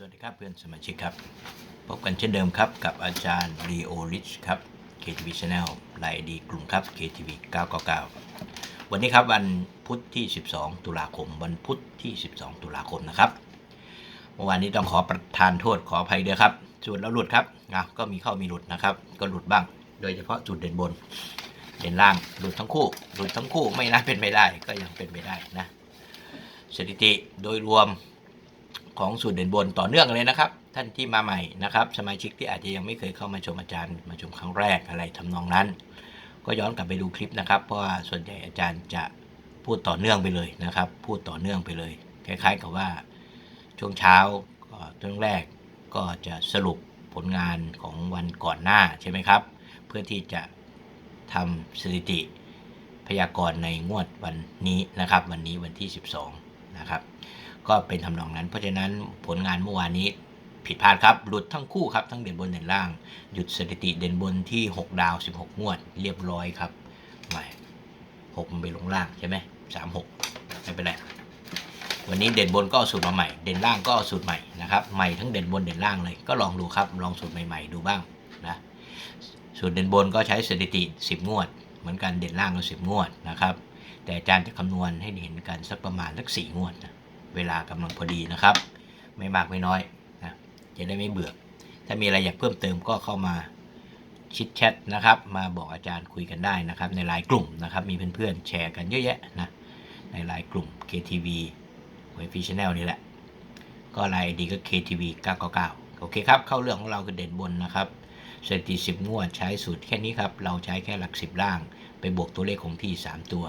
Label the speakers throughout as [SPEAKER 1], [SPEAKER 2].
[SPEAKER 1] สวัสดีครับเพื่อนสมาชิกครับ พบกันเช่นเดิมครับกับอาจารย์ลีโอริชครับ KTV Channel ไลน์ดีกลุ่มครับ KTV 999 วันนี้ครับวันพุธที่ 12 ตุลาคม วันพุธที่ 12 ตุลาคมนะครับเมื่อวานนี้ต้องขอประทานโทษขออภัยด้วยครับจุดแล้วหลุดครับอะก็มีเข้ามีหลุดนะครับ ก็หลุดบ้าง โดยเฉพาะจุดเด่นบน เด่นล่างหลุดทั้งคู่ หลุดทั้งคู่ไม่น่าเป็นไปได้ก็ยังเป็นไปได้นะสถิติโดยรวม ของสูตรเด่นบนต่อเนื่องเลยนะครับ ท่านที่มาใหม่นะครับ สมาชิกที่อาจจะยังไม่เคยเข้ามาชมอาจารย์ มาชมครั้งแรกอะไรทำนองนั้น ก็ย้อนกลับไปดูคลิปนะครับ เพราะว่าส่วนใหญ่อาจารย์จะพูดต่อเนื่องไปเลยนะครับ พูดต่อเนื่องไปเลยคล้ายๆกับว่าช่วงเช้าช่วงแรกก็จะสรุปผลงานของวันก่อนหน้าใช่ไหมครับ เพื่อที่จะทำสถิติพยากรณ์ในงวดวันนี้นะครับ วันนี้วันที่ 12 นะครับ ก็เป็นทำนองนั้น เพราะฉะนั้นผลงานเมื่อวานนี้ผิดพลาดครับ หลุดทั้งคู่ครับ ทั้งเด่นบนเด่นล่าง หยุดสถิติเด่นบนที่ 6 ดาว 16 งวด เรียบร้อยครับไม่หกมันไปลงล่างใช่ไหมสามหกไม่เป็นไร วันนี้เด่นบนก็เอาสูตรมาใหม่ เด่นล่างก็เอาสูตรใหม่นะครับ ใหม่ทั้งเด่นบนเด่นล่างเลย ก็ลองดูครับ ลองสูตรใหม่ๆดูบ้างนะ สูตรเด่นบนก็ใช้สถิติ 10 งวด เหมือนกันเด่นล่างก็10 งวดนะครับ แต่อาจารย์จะคำนวณให้เห็นกันสักประมาณสักสี่งวดนะ เวลากำลังพอดีนะครับ ไม่มากไม่น้อยนะจะได้ไม่เบื่อ ถ้ามีอะไรอยากเพิ่มเติมก็เข้ามาชิดแชทนะครับ มาบอกอาจารย์คุยกันได้นะครับ ในไลน์กลุ่มนะครับ มีเพื่อนๆแชร์กันเยอะแยะนะในไลน์กลุ่ม KTV ไวฟีชแนลนี่แหละ ก็ไลน์ดีก็ KTV 999 โอเคครับ เข้าเรื่องของเราคือเด่นบนนะครับสถิติ10งวดใช้สูตรแค่นี้ครับ เราใช้แค่หลัก 10 ล่าง ไปบวกตัวเลขคงที่ 3 ตัว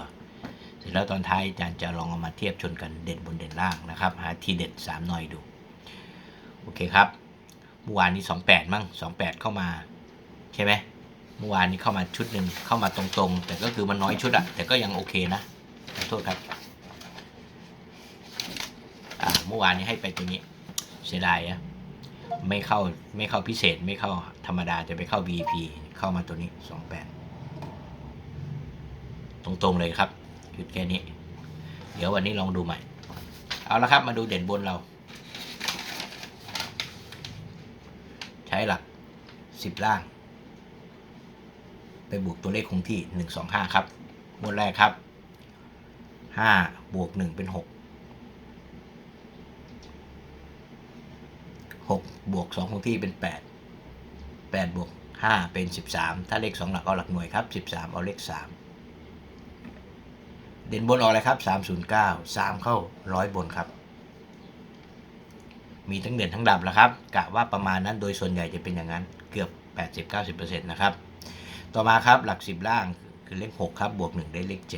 [SPEAKER 1] เสร็จแล้วตอนท้ายอาจารย์จะลองเอามาเทียบชนกันเด่นบนเด่นล่างนะครับ หาทีเด็ด3หน่อยดู โอเคครับ เมื่อวานนี้ 28 มั้ง28 เข้ามา ใช่ไหมเมื่อวานนี้เข้ามาชุดหนึ่งเข้ามาตรงๆ แต่ก็คือมันน้อยชุดอะแต่ก็ยังโอเคนะขอโทษครับอ่าเมื่อวานนี้ให้ไปตัวนี้เสียดายอะไม่เข้าไม่เข้าพิเศษไม่เข้าธรรมดาจะไปเข้า VIP เข้ามาตัวนี้ 28 ตรงๆเลยครับ ยุดแค่นี้ เดี๋ยววันนี้ลองดูใหม่ เอาละครับมาดูเด่นบนเรา ใช้หลัก 10 ล่าง ไปบวกตัวเลขคงที่ 1 2 5 ครับงวดแรกครับ 5 บวก 1 เป็น 6 6 บวก 2 คงที่เป็น 8 8 บวก 5 เป็น 13 ถ้าเลข 2 หลักเอาหลักหน่วยครับ 13 เอาเลข 3 เด่นบนออกเลยครับ 309 3 เข้าร้อยบนครับ มีทั้งเด่นทั้งดับแล้วครับกะว่าประมาณนั้นโดยส่วนใหญ่จะเป็นอย่างนั้นเกือบ 80-90%นะครับต่อมาครับหลัก 10 ล่างคือเลข 6 ครับบวก 1 ได้เลข 7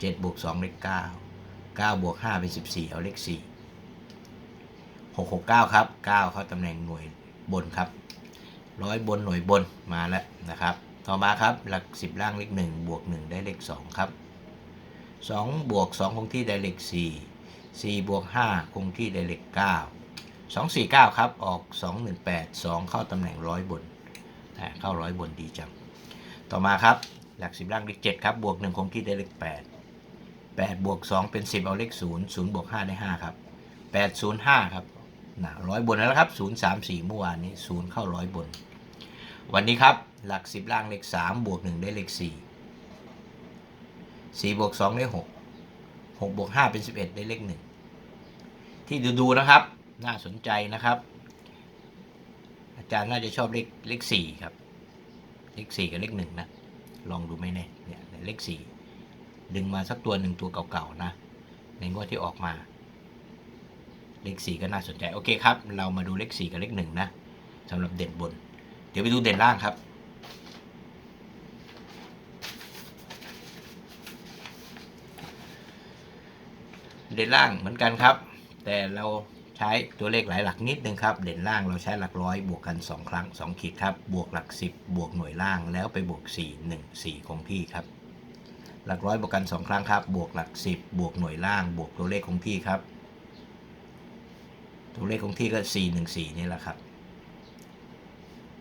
[SPEAKER 1] 7บวก2เลข 9 9บวก5เป็น 14 เอาเลข 4 6 6 9 ครับ 9 เข้าตำแหน่งหน่วยบนครับร้อยบนหน่วยบนมาแล้วนะครับ ต่อมาครับหลัก 10 ล่างเลข 1 บวก 1 ได้เลข 2 ครับ 2 บวก 2 คงที่ได้เลข4 4 บวก 5 คงที่ได้เลข9 2 4 9 ครับ ออก 2 1 8 2 เข้าตำแหน่งร้อยบนเข้าร้อยบนดีจัง ต่อมาครับ หลัก 10 ล่างเลข7ครับ บวก 1 คงที่ได้เลข8 8 บวก 2 เป็น 10 เอาเลข 0 0 บวก 5 ได้ 5 ครับ 8 0 5 ครับนะร้อยบนแล้วครับ 0 3 4 เมื่อวานนี้ 0 เข้าร้อยบน วันนี้ครับ หลัก 10 ล่างเลข 3 บวก 1 ได้เลข 4 4บวก2ได้6 6บวก5เป็น11ได้เลข1ที่ดูๆนะครับ น่าสนใจนะครับ อาจารย์น่าจะชอบเลขเลข4ครับ เลข4กับเลข1นะ ลองดูไหมเนี่ยเนี่ยเลข4ดึงมาสักตัวหนึ่งตัวเก่าๆนะ ในงวดที่ออกมา เลข4ก็น่าสนใจ โอเคครับ เรามาดูเลข4กับเลข1นะสำหรับเด่นบน เดี๋ยวไปดูเด่นล่างครับ เด่นล่างเหมือนกันครับ แต่เราใช้ตัวเลขหลายหลักนิดนึงครับ เด่นล่างเราใช้หลักร้อยบวกกัน 2 ครั้ง 2 ขีดครับ บวกหลัก 10 บวกหน่วยล่างแล้วไปบวก 4 1 4 คงที่ครับ หลักร้อยบวกกัน 2 ครั้งครับ บวกหลัก 10 บวกหน่วยล่าง บวกตัวเลขคงที่ครับ ตัวเลขคงที่ก็ 4 1 4 นี่แหละครับ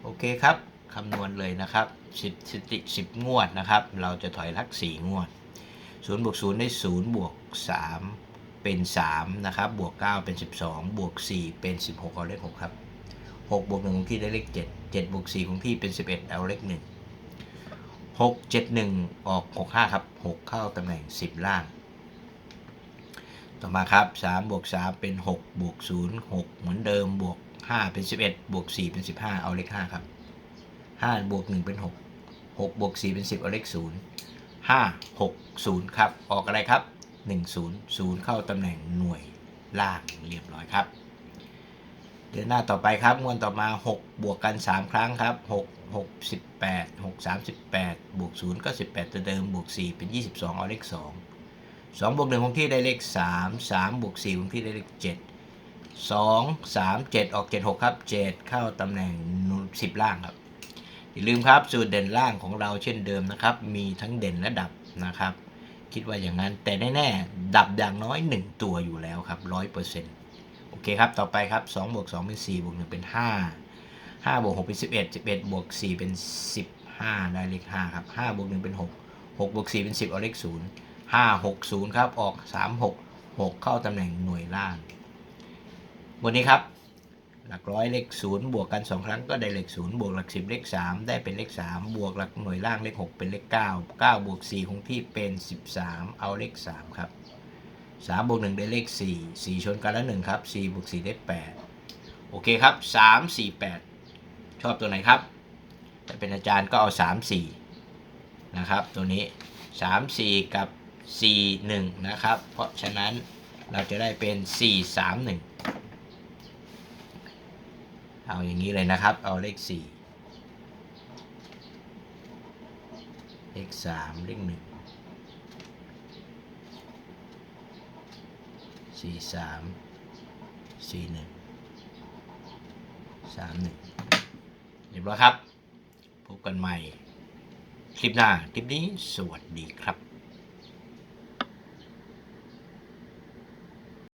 [SPEAKER 1] โอเคครับคำนวณเลยนะครับ 10สติ10 งวดนะครับ เราจะถอยลัก 4 งวด0บวก0ได้0บวก3 เป็น 3 นะครับ บวก 9 เป็น 12 บวก 4 เป็น 16 เอาเลข 6 ครับ 6 บวก1คงที่ได้เลข 7 7 บวก4คงที่เป็น 11 เอาเลข 1 6 7 1 ออก 6 5 ครับ 6 เข้าตำแหน่ง 10 ล่าง ต่อมาครับ3บวก 3 เป็น 6 บวก 0 6 เหมือนเดิม บวก 5 เป็น 11 บวก 4 เป็น 15 เอาเลข 5 ครับ 5 บวก 1 เป็น 6 6 บวก 4 เป็น 10 เอาเลข 0 5 6 0 ครับ ออกอะไรครับ 1 0 0 เข้าตำแหน่งหน่วยล่างเรียบร้อยครับ เดินหน้าต่อไปครับมวนต่อมา 6 บวกกัน 3 ครั้งครับ 6 6 18 6 38 บวก 0 ก็ 18 ตัวเดิม บวก 4 เป็น 22 เอาเลข 2 2 บวก1คงที่ได้เลข 3 3 บวก4คงที่ได้เลข 7 2 3 7 ออก 7 6 ครับ 7 เข้าตำแหน่ง 10 ล่างครับ อย่าลืมครับ สูตรเด่นล่างของเราเช่นเดิมนะครับ มีทั้งเด่นและดับนะครับ คิดว่าอย่างนั้น แต่แน่ๆ ดับอย่างน้อย 1 ตัวอยู่แล้วครับร้อยเปอร์เซ็นต์โอเคครับ ต่อไปครับ2บวก2เป็น4บวก1เป็น 5 5บวก6เป็น11 11บวก4เป็น 15 ได้เลข5ครับ5บวก1เป็น 6 6บวก4เป็น 10 เอาเลข0 5 6 0 ครับ ออก 3 6 6 เข้าตำแหน่งหน่วยล่าง วันนี้ครับ หลักร้อยเลขศูนย์บวกกัน2ครั้งก็ได้เลขศูนย์บวกหลักสิบเลข3ได้เป็นเลข3บวกหลักหน่วยล่างเลข6เป็นเลข9 9บวก4คงที่เป็น13เอาเลข3ครับ3บวก1ได้เลข4 4ชนกันแล้ว1ครับ4บวก4ได้8โอเคครับ3 4 8ชอบตัวไหนครับถ้าเป็นอาจารย์ก็เอา3 4นะครับ ตัวนี้3 4กับ4 1นะครับ เพราะฉะนั้นเราจะได้เป็น4 3 1 เอาอย่างนี้เลยนะครับ เอาเลขสี่เลขสามเลขหนึ่งสี่สามสี่หนึ่งสามหนึ่งเรียบร้อยครับ พบกันใหม่ คลิปหน้า คลิปนี้สวัสดีครับ